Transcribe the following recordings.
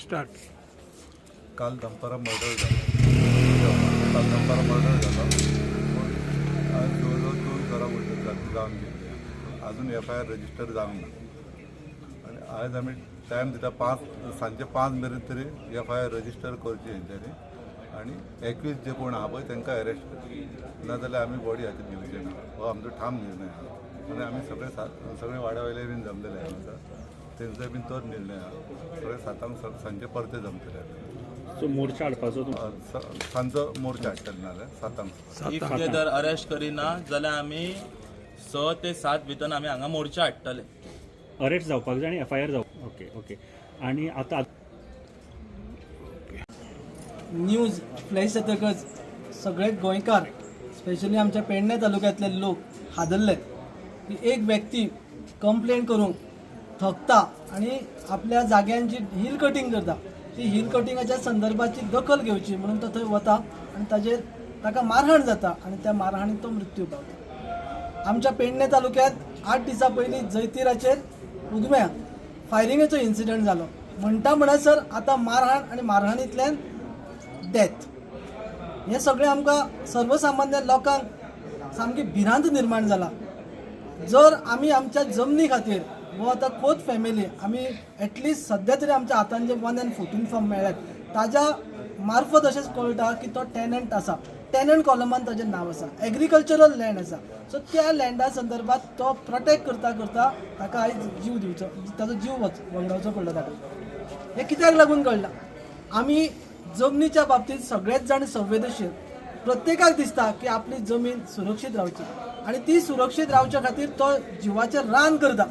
Start काल दंपारा murder झाला. काल दंपारा मर्डर झाला. पूण आज जवळजवळ दोन वरां उलट जावन जावन गेली अजून एफ आय आर रजिस्टर जावंक ना आनी आयज आमी टायम दिता पांच सांजचे पांच मेरेन तरी एफ आय आर रजिस्टर करची हेंच्यांनी आनी एकवीस जे कोण आहा पळय तांकां अरेस्ट करची नाजाल्यार आमी बॉडी हाती दिवचे ना हो आमचो ठाम निर्णय आहा. आनी आमी सगळे सगळे वाड्या वयले बीन जमलेले आहा तेंचोय बीन तोच निर्णय सगळे सातांक स- सांजचे परते जमतले सो मोर्चा हाडपाचो तुम- अ, स- सांजचो मोर्चा हाडटले नाल्यार सातांक इफ ते जर अरेस्ट करिना जाल्यार आमी स ते सात भितर आमी हांगा मोर्चा हाडटले अरेस्ट जावपाक जाय आनी एफ आय आर जावप ओके ओके. आनी आतां न्यूज फ्लॅश जातकच सगळे गोंयकार स्पेशली आमच्या पेडणे तालुक्यातले लोक हादरले की एक व्यक्ती कंप्लेंट करूंक थकता आणि आपल्या जाग्यांची हिल कटिंग करता ती हिल कटिंगाच्या संदर्भाची दखल घेवची म्हणून तो थंय वता आणि ताजेर ताका मारहाण जाता आणि त्या मारहाणीत तो मृत्यू पावता. आमच्या पेडणे तालुक्यात आठ दिसां पयलीं जैतिराचेर उगम्या फायरिंगेचो इन्सिडंट जालो म्हणटा म्हणसर आतां मारहाण आनी मारहाणींतल्यान डेथ हे सगळें आमकां सर्वसामान्य लोकांक सामकी भिरांत निर्माण जाला जर आमी आमच्या जमनी खातीर वो आतां खोत फॅमिली आमी एटलिस्ट सद्या तरी आमच्या हातान जे वन अँड फोर्टीन फॉर्म मेळ्ळ्यात ताज्या मार्फत अशेंच कळटा की तो टॅनंट आसा टॅनंट कॉलमान ताजें नांव आसा एग्रीकल्चरल लँड आसा सो त्या लँडा संदर्भात तो प्रोटेक्ट करता करता ताका आयज जीव दिवचो ताजो जीव वच वगडावचो पडलो ताका हें कित्याक लागून कळलां? आमी जमनीच्या बाबतींत सगळेच जाण संवेदनशील. प्रत्येकाक दिसता की आपली जमीन सुरक्षीत रावची आणि ती सुरक्षीत रावच्या खातीर तो जिवाचें रान करता.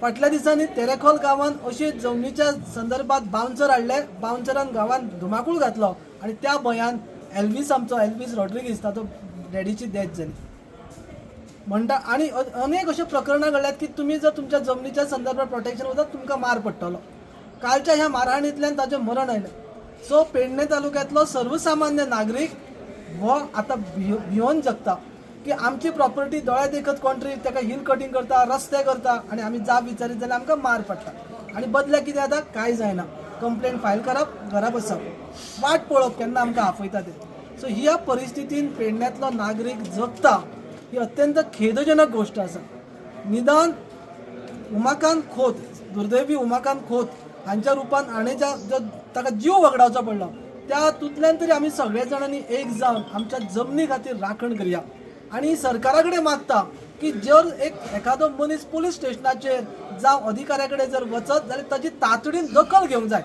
फाटल्या दिसांनी तेरेखोल गांवांत अशी जमनीच्या संदर्भात बाउन्सर हाडले. बाउन्सरान गांवांत धुमाकूळ घातलो आणि त्या भंयान एल्वीस आमचो एल्वीस रॉड्रिगीस ताचो डॅडीची डेथ जाली म्हणटा आणि अनेक अशे प्रकरणां घडल्यात की तुमी जर तुमच्या जमनीच्या संदर्भात प्रोटेक्शन वतात तुमकां मार पडटलो. कालच्या ह्या मारहाणींतल्यान ताचें मरण आयलें. सो पेडणे तालुक्यांतलो सर्वसामान्य नागरीक हो आतां भियो भिवून जगता. की आमची प्रॉपर्टी दोळ्या देखत कॉन्ट्री ताका हिल कटींग करता रस्ते करता आनी आमी जाप विचारीत जाल्यार आमकां मार पडटा आनी बदल्या कितें जाता कांय जायना. कंप्लेन फायल करप घरा बसप वाट पळोवप केन्ना आमकां आपयता ते सो ह्या परिस्थितीन पेडण्यांतलो नागरीक जगता ही अत्यंत खेदजनक गोष्ट आसा निदान उमाकांत खोत दुर्दैवी उमाकांत खोत हांच्या रुपान आनी ज्या जो ताका जीव वगडावचो पडलो त्या हातूंतल्यान तरी आमी सगळे जाणांनी एक जावन आमच्या जमनी खातीर राखण करया. आनी सरकारा कडेन मागता की जर एक एखादो मनीस पुलीस स्टेशनाचेर जावं अधिकाऱ्या कडेन जर वचत जाल्यार ताची तातडीन दखल घेवंक जाय.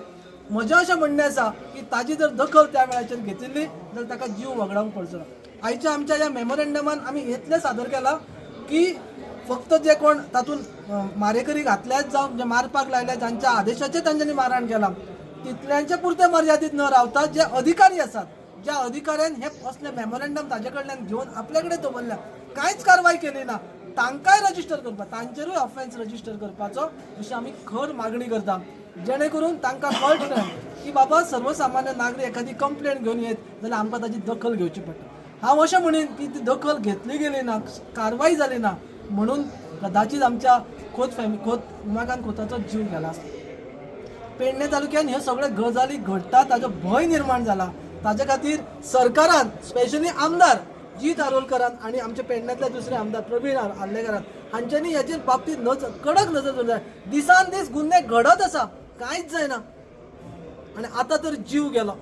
म्हजें अशें म्हणणें आसा की ताची जर दखल त्या वेळाचेर घेतिल्ली जाल्यार ताका जीव वगडावंक पडचो ना आयच्या आमच्या ह्या मेमोरेंडमान आमी इतलें सादर केलां की फक्त जे कोण तातूंत मारेकरी घातल्यात जावं जे मारपाक लायल्या जांच्या आदेशाचेर तांच्यांनी मारहाण केला तितल्यांच्या पुरते मर्यादीत न रावता जे अधिकारी आसात ज्या अधिकाऱ्यान हे असले मेमोरेंडम ताजे कडल्यान घेवन आपल्याकडे कडेन दवरल्या कांयच कारवाय केली ना. तांकांय रजिस्टर करपा? तांचेरूय ऑफेन्स रजिस्टर करपाचो अशी आमी खर मागणी करता. जेणे करून तांकां कळटलें की बाबा सर्वसामान्य नागरीक एखादी कंप्लेंट घेवन येत जाल्यार आमकां ताची दखल घेवची पडटा हांव अशें म्हणीन की ती दखल घेतली गेली ना कारवाय जाली ना म्हणून कदाचित आमच्या खोत फॅमिली खोत उमाकांत खोताचो जीव गेला आसता पेडणे तालुक्यात ह्यो सगळ्यो गजाली घडटा ताजो भंय निर्माण जाला ताज्या खातीर सरकारान स्पेशली आमदार जीत आरोलकरान आनी आमचे पेडण्यातल्या दुसरे आमदार प्रवीण आर- आर्लेकरान हांच्यांनी हेचेर बाबतींत नज कडक नजर दवरूंक जाय दिसान दीस गुन्हे घडत आसा कांयच जायना. आणि आता तर जीव गेलो.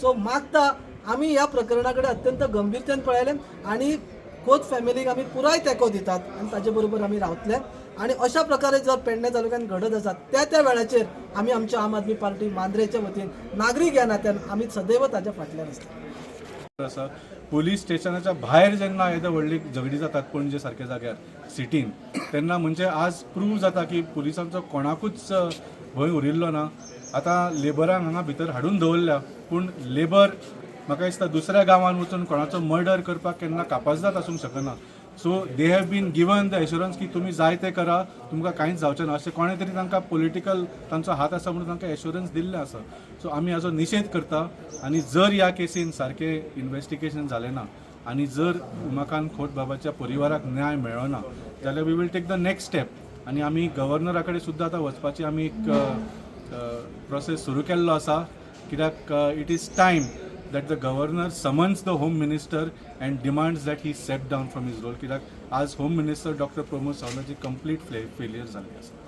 सो मागता आम्ही या प्रकरणाकडे अत्यंत गंभीरतेन पळयले आणि खोत फॅमिलीक आमी पुराय तेंको दितात आनी ताचे बरोबर आमी रावतले. आणि अशा प्रकारे जर पेडणे तालुक्यात घडत असतात त्या त्या वेळाचेर आमी आमच्या आम आदमी पार्टी मांद्रेच्या वतीन नागरीक ह्या नात्यान आमी सदैव ताच्या फाटल्यान आसता आसा पुलीस स्टेशनाच्या भायर जेन्ना येदो व्हडली झगडी जातात पणजे सारक्या जाग्यार सिटीन तेन्ना म्हणजे आज प्रूव्ह जाता की पुलिसांचो कोणाकूच भंय उरिल्लो ना. आतां लेबरांक हांगा भितर हाडून दवरल्या पूण लेबर म्हाका दिसता दुसऱ्या गांवांत वचून कोणाचो मर्डर करपाक केन्ना कापाजदाद आसूंक शकना. So they have been given the assurance की तुमी जाय तें करा तुमकां कांयच जावचें ना. अशें कोणें तरी तांकां पॉलिटिकल तांचो हात आसा म्हणून तांकां एश्युरन्स दिल्लें आसा सो आमी हाजो निशेध करता आनी जर ह्या केसीन सारकें इन्वेस्टिगेशन जालें ना आनी जर उमाकांत खोत बाबाच्या परिवाराक न्याय मेळ्ळो ना जाल्यार we will take the next step आनी आमी गव्हर्नरा कडेन सुद्दां आतां वचपाची आमी एक प्रोसेस सुरू केल्लो आसा कित्याक it is time that the governor summons the home minister and demands that he step down from his role कित्याक आज होम मिनिस्टर डॉक्टर प्रमोद सावंताची कंप्लीट फेलियर झाले आसा